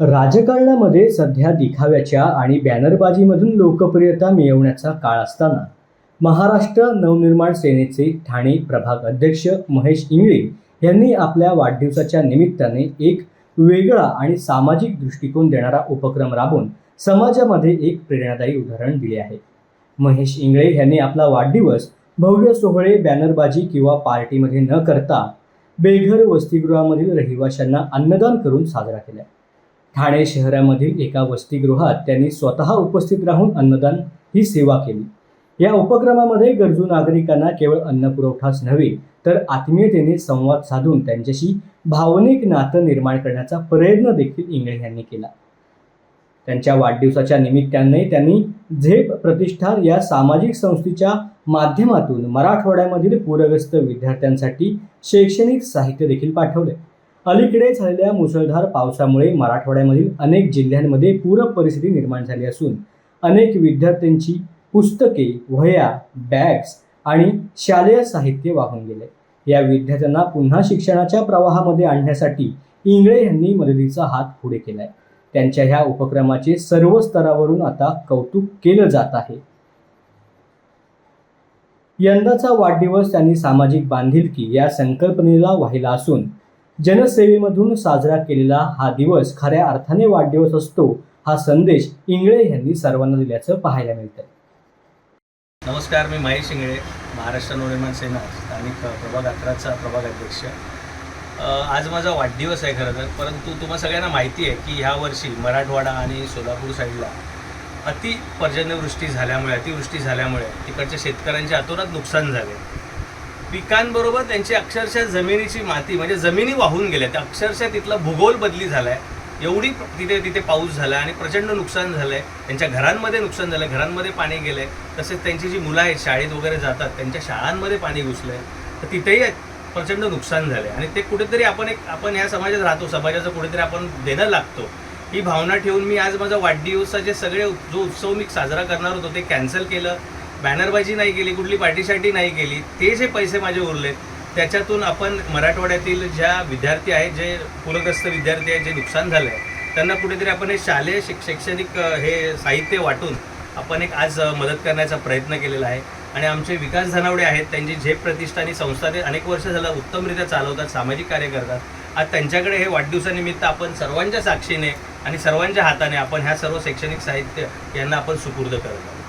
राजकारणामध्ये सध्या दिखाव्याच्या आणि बॅनरबाजीमधून लोकप्रियता मिळवण्याचा काळ असताना महाराष्ट्र नवनिर्माण सेनेचे ठाणे प्रभाग अध्यक्ष महेश इंगळे यांनी आपल्या वाढदिवसाच्या निमित्ताने एक वेगळा आणि सामाजिक दृष्टिकोन देणारा उपक्रम राबवून समाजामध्ये एक प्रेरणादायी उदाहरण दिले आहे. महेश इंगळे यांनी आपला वाढदिवस भव्य सोहळे बॅनरबाजी किंवा पार्टीमध्ये न करता बेघर वसतिगृहामधील रहिवाशांना अन्नदान करून साजरा केला. ठाणे शहरामधील एका वसतिगृहात त्यांनी स्वतः उपस्थित राहून अन्नदान ही सेवा केली. या उपक्रमामध्ये गरजू नागरिकांना केवळ अन्न पुरवठाच नव्हे तर आत्मीयतेने संवाद साधून त्यांच्याशी भावनिक नातं निर्माण करण्याचा प्रयत्न देखील इंगळे यांनी केला. त्यांच्या वाढदिवसाच्या निमित्ताने त्यांनी झेप प्रतिष्ठान या सामाजिक संस्थेच्या माध्यमातून मराठवाड्यामधील पूरग्रस्त विद्यार्थ्यांसाठी शैक्षणिक साहित्य देखील पाठवले. अलीकडे झालेल्या मुसळधार पावसामुळे मराठवाड्यामधील अनेक जिल्ह्यांमध्ये पूर परिस्थिती निर्माण झाली असून अनेक विद्यार्थ्यांची पुस्तके वह्या बॅग्स आणि शालेय साहित्य वाहून गेले. या विद्यार्थ्यांना पुन्हा शिक्षणाच्या प्रवाहामध्ये आणण्यासाठी इंगळे यांनी मदतीचा हात पुढे केलाय. त्यांच्या ह्या उपक्रमाचे सर्व स्तरावरून आता कौतुक केलं जात आहे. यंदाचा वाढदिवस त्यांनी सामाजिक बांधिलकी या संकल्पनेला वाहिला असून जनसेवेमधून साजरा केलेला हा दिवस खऱ्या अर्थाने वाढदिवस असतो हा संदेश इंगळे यांनी सर्वांना दिल्याचं पाहायला मिळतं नमस्कार मी महेश इंगळे महाराष्ट्र नवनिर्माण सेना स्थानिक प्रभाग अकराचा प्रभाग अध्यक्ष. आज माझा वाढदिवस आहे खरं तर परंतु तुम्हा सगळ्यांना माहिती आहे की ह्या वर्षी मराठवाडा आणि सोलापूर साईडला अति पर्जन्यवृष्टी झाल्यामुळे अतिवृष्टी झाल्यामुळे तिकडच्या शेतकऱ्यांच्या अतोनात नुकसान झाले. पिकांबरोबर त्यांची अक्षरशः जमिनीची माती म्हणजे जमिनी वाहून गेल्या. त्या अक्षरशः तिथला भूगोल बदली झाला आहे एवढी तिथे तिथे पाऊस झाला आणि प्रचंड नुकसान झालं आहे त्यांच्या घरांमध्ये नुकसान झालं घरांमध्ये पाणी गेलं आहे तसेच त्यांची जी मुलं आहेत शाळेत वगैरे जातात त्यांच्या शाळांमध्ये पाणी घुसलं आहे तर तिथेही प्रचंड नुकसान झालं आहे आणि ते कुठेतरी आपण एक आपण ह्या समाजात राहतो. समाजाचं कुठेतरी आपण देणं लागतो. ही भावना ठेवून मी आज माझा वाढदिवसाचे सगळे जो उत्सव मी साजरा करणार होतो ते कॅन्सल केलं. बॅनरबाजी नाही केली कुठली पार्टीसाठी नाही केली ते जे पैसे माझे उरले त्याच्यातून आपण मराठवाड्यातील ज्या विद्यार्थी आहेत जे पूरग्रस्त विद्यार्थी आहेत जे नुकसान झालं आहे त्यांना कुठेतरी आपण हे शालेय शिक शैक्षणिक हे साहित्य वाटून आपण एक आज मदत करण्याचा प्रयत्न केलेला आहे. आणि आमचे विकास धनावडे आहेत त्यांची झेप प्रतिष्ठा आणि संस्था ते अनेक वर्ष झालं उत्तमरित्या चालवतात सामाजिक कार्य करतात. आज त्यांच्याकडे हे वाढदिवसानिमित्त आपण सर्वांच्या साक्षीने आणि सर्वांच्या हाताने आपण ह्या सर्व शैक्षणिक साहित्य यांना आपण सुपूर्द करत आहोत.